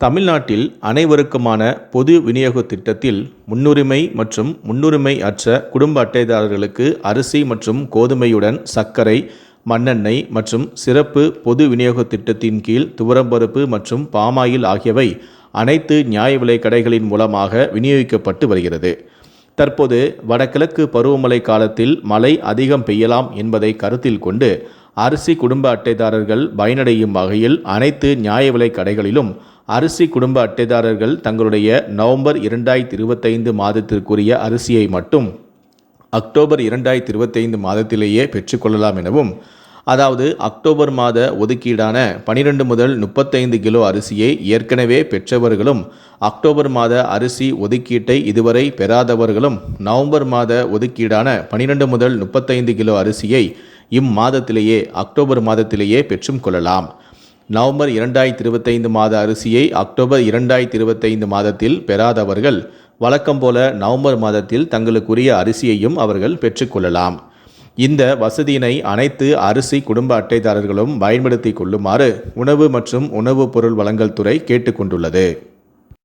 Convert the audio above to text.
தமிழ்நாட்டில் அனைவருக்குமான பொது விநியோக திட்டத்தில் முன்னுரிமை மற்றும் முன்னுரிமை அற்ற குடும்ப அட்டைதாரர்களுக்கு அரிசி மற்றும் கோதுமையுடன் சர்க்கரை மண்ணெண்ணெய் மற்றும் சிறப்பு பொது விநியோக திட்டத்தின் கீழ் துவரம்பருப்பு மற்றும் பாமாயில் ஆகியவை அனைத்து நியாய விலை கடைகளின் மூலமாக விநியோகிக்கப்பட்டு வருகிறது. தற்போது வடகிழக்கு பருவமழை காலத்தில் மழை அதிகம் பெய்யலாம் என்பதை கருத்தில் கொண்டு அரிசி குடும்ப அட்டைதாரர்கள் பயனடையும் வகையில் அனைத்து நியாய விலை கடைகளிலும் அரிசி குடும்ப அட்டைதாரர்கள் தங்களுடைய நவம்பர் இரண்டாயிரத்தி இருபத்தைந்து மாதத்திற்குரிய அரிசியை மட்டும் அக்டோபர் இரண்டாயிரத்தி இருபத்தைந்து மாதத்திலேயே பெற்றுக்கொள்ளலாம் எனவும் அதாவது அக்டோபர் மாத ஒதுக்கீடான பனிரெண்டு முதல் முப்பத்தைந்து கிலோ அரிசியை ஏற்கனவே பெற்றவர்களும் அக்டோபர் மாத அரிசி ஒதுக்கீட்டை இதுவரை பெறாதவர்களும் நவம்பர் மாத ஒதுக்கீடான பனிரெண்டு முதல் முப்பத்தைந்து கிலோ அரிசியை இம்மாதத்திலேயே அக்டோபர் மாதத்திலேயே பெற்றும் கொள்ளலாம். நவம்பர் இரண்டாயிரத்தி இருபத்தைந்து மாத அரிசியை அக்டோபர் இரண்டாயிரத்தி இருபத்தைந்து மாதத்தில் பெறாதவர்கள் வழக்கம் போல நவம்பர் மாதத்தில் தங்களுக்குரிய அரிசியையும் அவர்கள் பெற்றுக்கொள்ளலாம் இந்த வசதியினை அனைத்து அரிசி குடும்ப அட்டைதாரர்களும் பயன்படுத்தி கொள்ளுமாறு உணவு மற்றும் உணவுப் பொருள் வழங்கல் துறை கேட்டுக்கொண்டுள்ளது